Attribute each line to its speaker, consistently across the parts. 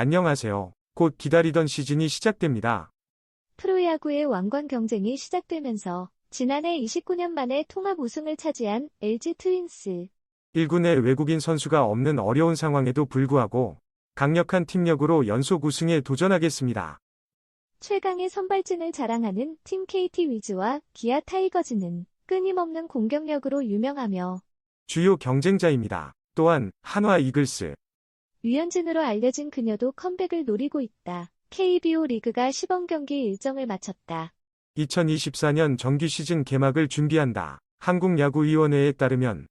Speaker 1: 안녕하세요. 곧 기다리던 시즌이 시작됩니다.
Speaker 2: 프로야구의 왕관 경쟁이 시작되면서 지난해 29년 만에 통합 우승을 차지한 LG 트윈스.
Speaker 1: 1군에 외국인 선수가 없는 어려운 상황에도 불구하고 강력한 팀력으로 연속 우승에 도전하겠습니다.
Speaker 2: 최강의 선발진을 자랑하는 팀 KT 위즈와 기아 타이거즈는 끊임없는 공격력으로 유명하며
Speaker 1: 주요 경쟁자입니다. 또한 한화 이글스,
Speaker 2: 유현진으로 알려진 그녀도 컴백을 노리고 있다. KBO 리그가 시범 경기 일정을 마쳤다.
Speaker 1: 2024년 정규 시즌 개막을 준비한다. 한국야구위원회에 따르면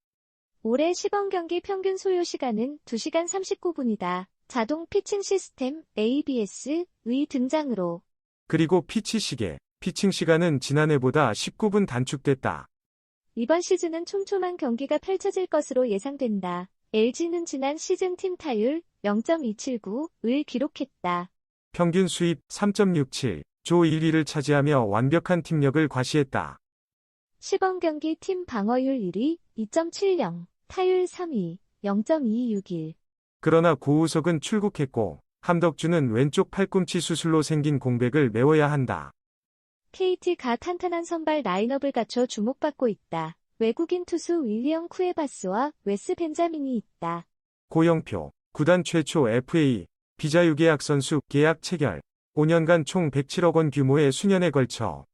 Speaker 2: 올해 시범 경기 평균 소요 시간은 2시간 39분이다. 자동 피칭 시스템 ABS의 등장으로
Speaker 1: 그리고 피치 시계, 피칭 시간은 지난해보다 19분 단축됐다.
Speaker 2: 이번 시즌은 촘촘한 경기가 펼쳐질 것으로 예상된다. LG는 지난 시즌 팀 타율 0.279을 기록했다.
Speaker 1: 평균 수입 3.67, 조 1위를 차지하며 완벽한 팀력을 과시했다.
Speaker 2: 시범 경기 팀 방어율 1위 2.70, 타율 3위 0.261.
Speaker 1: 그러나 고우석은 출국했고 함덕주는 왼쪽 팔꿈치 수술로 생긴 공백을 메워야 한다.
Speaker 2: KT가 탄탄한 선발 라인업을 갖춰 주목받고 있다. 외국인 투수 윌리엄 쿠에바스와 웨스 벤자민이 있다.
Speaker 1: 고영표, 구단 최초 FA, 비자유 계약 선수 계약 체결, 5년간 총 107억 원 규모의 수년에 걸쳐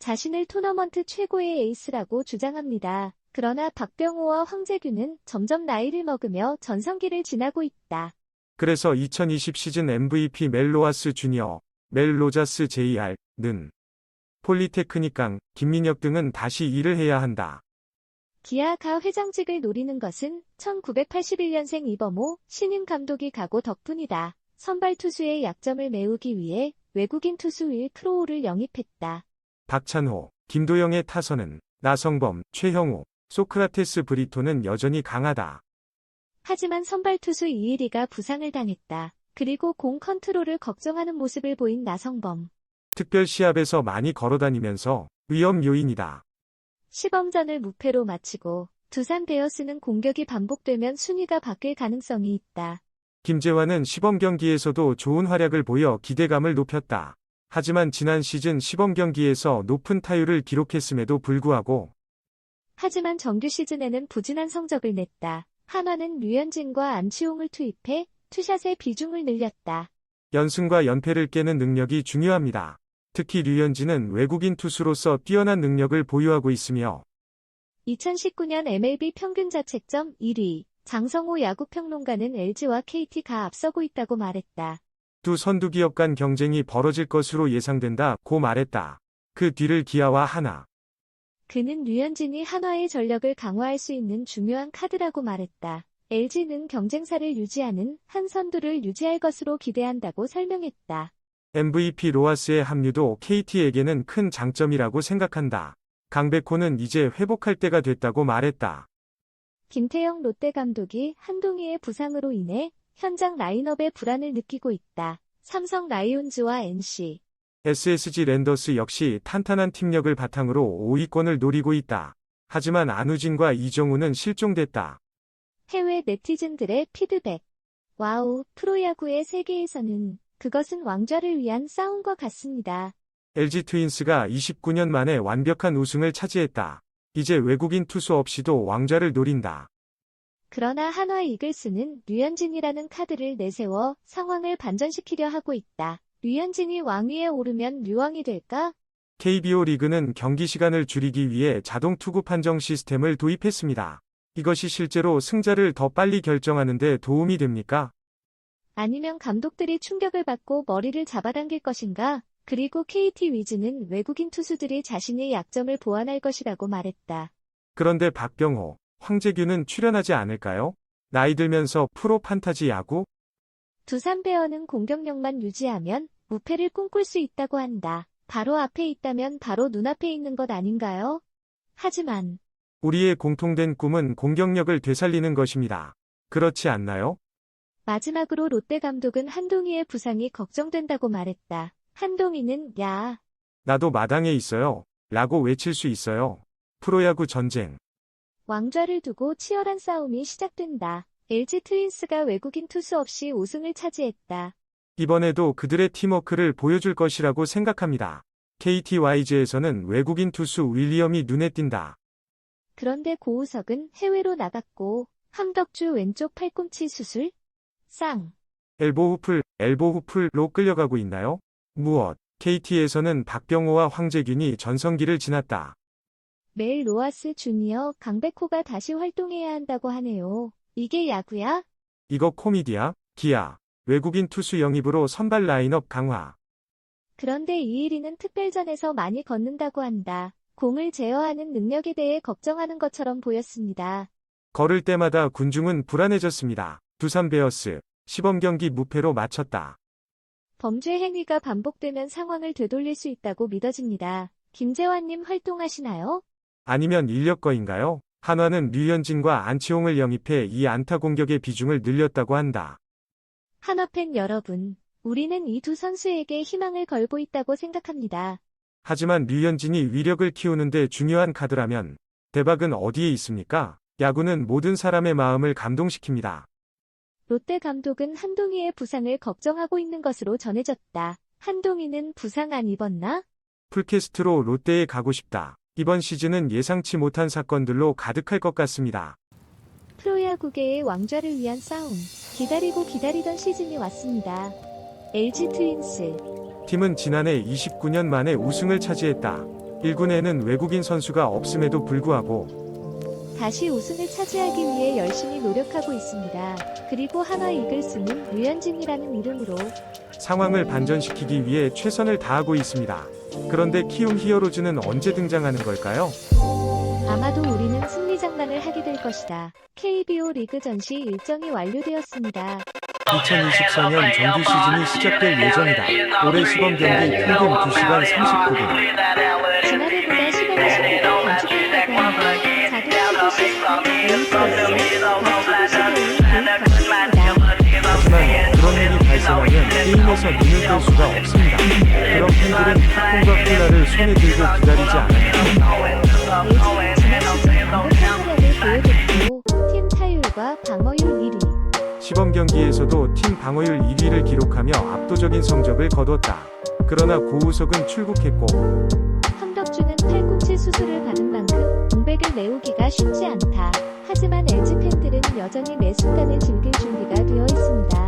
Speaker 2: 자신을 토너먼트 최고의 에이스라고 주장합니다. 그러나 박병호와 황재균은 점점 나이를 먹으며 전성기를 지나고 있다.
Speaker 1: 그래서 2020 시즌 MVP 멜로아스 주니어, 멜 로자스 JR는 폴리테크닉강, 김민혁 등은 다시 일을 해야 한다.
Speaker 2: 기아가 회장직을 노리는 것은 1981년생 이범호 신임 감독이 가고 덕분이다. 선발 투수의 약점을 메우기 위해 외국인 투수 윌 크로우를 영입했다.
Speaker 1: 박찬호, 김도영의 타선은 나성범, 최형우, 소크라테스 브리토는 여전히 강하다.
Speaker 2: 하지만 선발 투수 이일이가 부상을 당했다. 그리고 공 컨트롤을 걱정하는 모습을 보인 나성범.
Speaker 1: 특별 시합에서 많이 걸어다니면서 위험 요인이다.
Speaker 2: 시범전을 무패로 마치고 두산 베어스는 공격이 반복되면 순위가 바뀔 가능성이 있다.
Speaker 1: 김재환은 시범 경기에서도 좋은 활약을 보여 기대감을 높였다. 하지만 지난 시즌 시범 경기에서 높은 타율을 기록했음에도 불구하고
Speaker 2: 하지만 정규 시즌에는 부진한 성적을 냈다. 한화는 류현진과 안치홍을 투입해 투샷의 비중을 늘렸다.
Speaker 1: 연승과 연패를 깨는 능력이 중요합니다. 특히 류현진은 외국인 투수로서 뛰어난 능력을 보유하고 있으며
Speaker 2: 2019년 MLB 평균 자책점 1위 장성호 야구평론가는 LG와 KT가 앞서고 있다고 말했다.
Speaker 1: 두 선두 기업 간 경쟁이 벌어질 것으로 예상된다 고 말했다. 그 뒤를 기아와 하나,
Speaker 2: 그는 류현진이 한화의 전력을 강화할 수 있는 중요한 카드라고 말했다. LG는 경쟁사를 유지하는 한 선두를 유지할 것으로 기대한다고 설명했다.
Speaker 1: MVP 로하스의 합류도 KT에게는 큰 장점이라고 생각한다. 강백호는 이제 회복할 때가 됐다고 말했다.
Speaker 2: 김태형 롯데 감독이 한동희의 부상으로 인해 현장 라인업의 불안을 느끼고 있다. 삼성 라이온즈와 NC,
Speaker 1: SSG 랜더스 역시 탄탄한 팀력을 바탕으로 5위권을 노리고 있다. 하지만 안우진과 이정우는 실종됐다.
Speaker 2: 해외 네티즌들의 피드백. 와우, 프로야구의 세계에서는 그것은 왕좌를 위한 싸움과 같습니다.
Speaker 1: LG 트윈스가 29년 만에 완벽한 우승을 차지했다. 이제 외국인 투수 없이도 왕좌를 노린다.
Speaker 2: 그러나 한화 이글스는 류현진이라는 카드를 내세워 상황을 반전시키려 하고 있다. 류현진이 왕위에 오르면 류왕이 될까?
Speaker 1: KBO 리그는 경기 시간을 줄이기 위해 자동 투구 판정 시스템을 도입했습니다. 이것이 실제로 승자를 더 빨리 결정하는 데 도움이 됩니까?
Speaker 2: 아니면 감독들이 충격을 받고 머리를 잡아당길 것인가? 그리고 KT 위즈는 외국인 투수들이 자신의 약점을 보완할 것이라고 말했다.
Speaker 1: 그런데 박병호, 황재균은 출연하지 않을까요? 나이 들면서 프로 판타지 야구?
Speaker 2: 두산 베어는 공격력만 유지하면 무패를 꿈꿀 수 있다고 한다. 바로 앞에 있다면 바로 눈앞에 있는 것 아닌가요? 하지만
Speaker 1: 우리의 공통된 꿈은 공격력을 되살리는 것입니다. 그렇지 않나요?
Speaker 2: 마지막으로 롯데 감독은 한동희의 부상이 걱정된다고 말했다. 한동희는 야,
Speaker 1: 나도 마당에 있어요. 라고 외칠 수 있어요. 프로야구 전쟁.
Speaker 2: 왕좌를 두고 치열한 싸움이 시작된다. LG 트윈스가 외국인 투수 없이 우승을 차지했다.
Speaker 1: 이번에도 그들의 팀워크를 보여줄 것이라고 생각합니다. KT 와이즈에서는 외국인 투수 윌리엄이 눈에 띈다.
Speaker 2: 그런데 고우석은 해외로 나갔고 함덕주 왼쪽 팔꿈치 수술? 쌍.
Speaker 1: 엘보 후플, 엘보 후플로 끌려가고 있나요? 무엇? KT에서는 박병호와 황재균이 전성기를 지났다.
Speaker 2: 멜 로아스 주니어 강백호가 다시 활동해야 한다고 하네요. 이게 야구야?
Speaker 1: 이거 코미디야? 기아. 외국인 투수 영입으로 선발 라인업 강화.
Speaker 2: 그런데 이일이는 특별전에서 많이 걷는다고 한다. 공을 제어하는 능력에 대해 걱정하는 것처럼 보였습니다.
Speaker 1: 걸을 때마다 군중은 불안해졌습니다. 두산 베어스. 시범 경기 무패로 마쳤다.
Speaker 2: 범죄 행위가 반복되면 상황을 되돌릴 수 있다고 믿어집니다. 김재환님 활동하시나요?
Speaker 1: 아니면 인력거인가요? 한화는 류현진과 안치홍을 영입해 이 안타 공격의 비중을 늘렸다고 한다.
Speaker 2: 한화팬 여러분, 우리는 이 두 선수에게 희망을 걸고 있다고 생각합니다.
Speaker 1: 하지만 류현진이 위력을 키우는데 중요한 카드라면 대박은 어디에 있습니까? 야구는 모든 사람의 마음을 감동시킵니다.
Speaker 2: 롯데 감독은 한동희의 부상을 걱정하고 있는 것으로 전해졌다. 한동희는 부상 안 입었나?
Speaker 1: 풀캐스트로 롯데에 가고 싶다. 이번 시즌은 예상치 못한 사건들로 가득할 것 같습니다.
Speaker 2: 프로야구계의 왕좌를 위한 싸움. 기다리고 기다리던 시즌이 왔습니다. LG 트윈스.
Speaker 1: 팀은 지난해 29년 만에 우승을 차지했다. 1군에는 외국인 선수가 없음에도 불구하고
Speaker 2: 다시 우승을 차지하기 위해 열심히 노력하고 있습니다. 그리고 한화 이글스는 류현진이라는 이름으로
Speaker 1: 상황을 반전시키기 위해 최선을 다하고 있습니다. 그런데 키움 히어로즈는 언제 등장하는 걸까요?
Speaker 2: 아마도 우리는 승리 장난을 하게 될 것이다. KBO 리그 전시 일정이 완료되었습니다.
Speaker 1: 2024년 정규 시즌이 시작될 예정이다. 올해 시범 경기 평균 2시간 39분.
Speaker 2: 지난해보다 시간이
Speaker 1: 하지만 그런 일이 발생하면 게임에서 눈을 뗄 수가 없습니다. 그럼 팬들은 팝콘과 콜라를 손에 들고 기다리지 않아요.
Speaker 2: 팀 타율과 방어율 1위.
Speaker 1: 시범 경기에서도 팀 방어율 1위를 기록하며 압도적인 성적을 거뒀다. 그러나 고우석은 출국했고
Speaker 2: 함덕주는 팔꿈치 수술을 받은 만큼 공백을 메우기가 쉽지 않다. 하지만 LG 팬들은 여전히 매 순간을 즐길 준비가 되어 있습니다.